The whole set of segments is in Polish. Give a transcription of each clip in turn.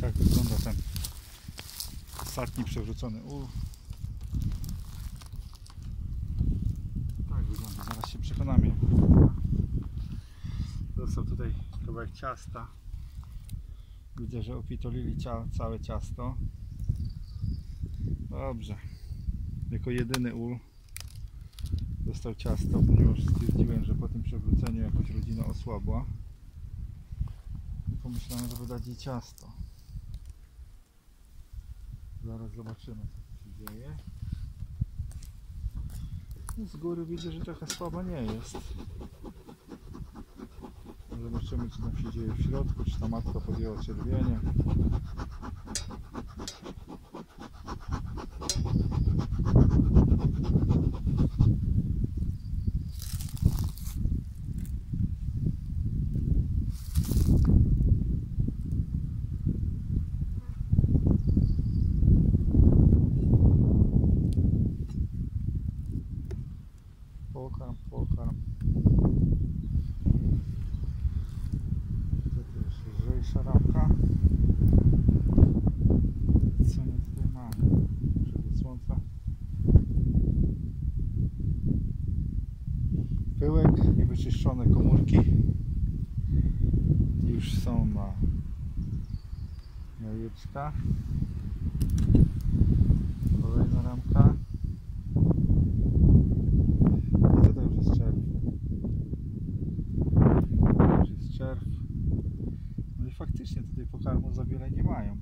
Tak wygląda ten ostatni przewrócony ul. Tak wygląda, zaraz się przekonamy. Został tutaj kawałek ciasta. Widzę, że opitolili cia- całe ciasto. Dobrze. Jako jedyny ul dostał ciasto, ponieważ stwierdziłem, że po tym przewróceniu jakoś rodzina osłabła. Pomyślałem, żeby dać jej ciasto. Zaraz zobaczymy, co się dzieje. Z góry widzę, że trochę słaba nie jest. Zobaczymy, co tam się dzieje w środku, czy ta matka podjęła czerwienie. Pokarm, pokarm. To jest lżejsza ramka. Co my tutaj mamy? Przed słońca. Pyłek, niewyczyszczone komórki. Już są na jajeczka. Kolejna ramka. I tutaj już jest czerw. Już jest czerw. No i faktycznie tutaj pokarmu za wiele nie mają.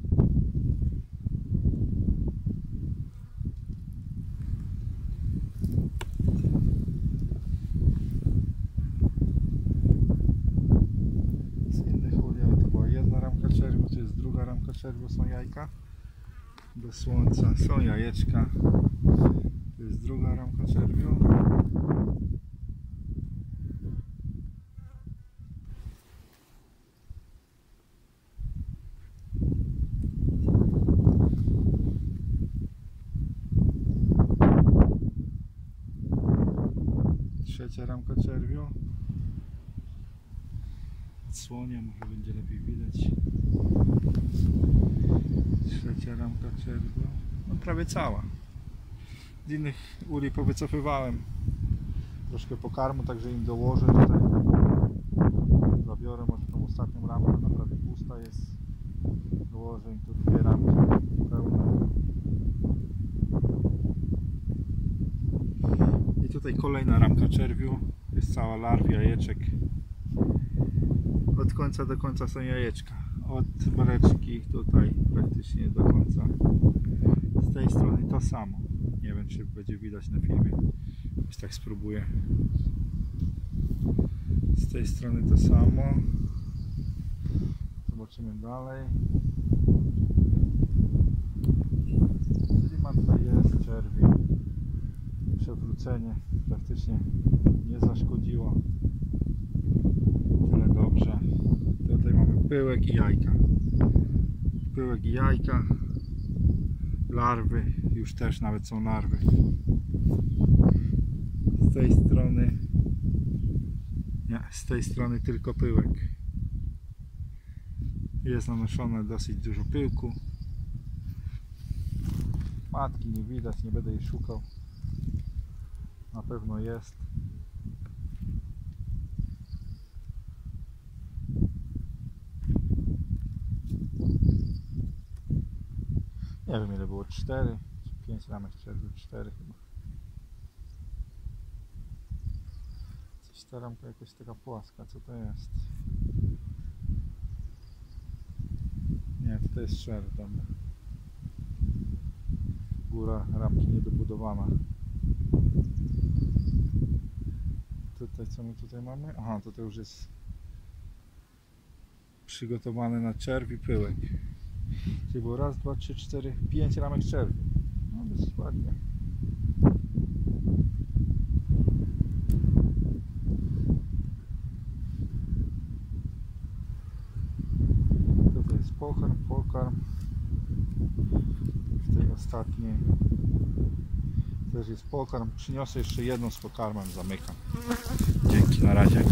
Z innych uli, ale to była jedna ramka czerwiu, to jest druga ramka czerwiu, są jajka. Do słońca są jajeczka. To jest druga ramka czerwiu. Trzecia ramka czerwiu. Słonia może będzie lepiej widać. Trzecia ramka czerwiu. No prawie cała. Z innych uli powycofywałem troszkę pokarmu, także im dołożę tutaj. Zabiorę może tą ostatnią ramkę, ona prawie pusta jest. Dołożę im tu dwie ramki pełne. I tutaj kolejna ramka czerwiu. Jest cała larw, jajeczek. Od końca do końca są jajeczka. Od breczki tutaj praktycznie do końca. Z tej strony to samo. Nie wiem czy będzie widać na filmie. Już tak spróbuję. Z tej strony to samo. Zobaczymy dalej. Czyli matka jest czerwi. Przewrócenie praktycznie nie zaszkodziło. Tyle dobrze. Tutaj mamy pyłek i jajka. Pyłek i jajka. Larwy. Już też nawet są larwy. Z tej strony nie, z tej strony tylko pyłek. Jest nanoszone dosyć dużo pyłku. Matki nie widać, nie będę jej szukał. Na pewno jest. Nie wiem ile było, 4 czy 5 ramek czerwiu, 4 chyba. Coś ta jakoś taka płaska, co to jest? Nie, to jest czerw, dobra. Góra ramki niedobudowana. Tutaj co my tutaj mamy? Aha, to to już jest przygotowane na czerw pyłek. Czyli było raz, dwa, trzy, cztery, pięć ramek czerwiu. No dosyć ładnie. Tutaj jest pokarm, pokarm. W tej ostatniej też jest pokarm. Przyniosę jeszcze jedną z pokarmem, zamykam. Dzięki, na razie.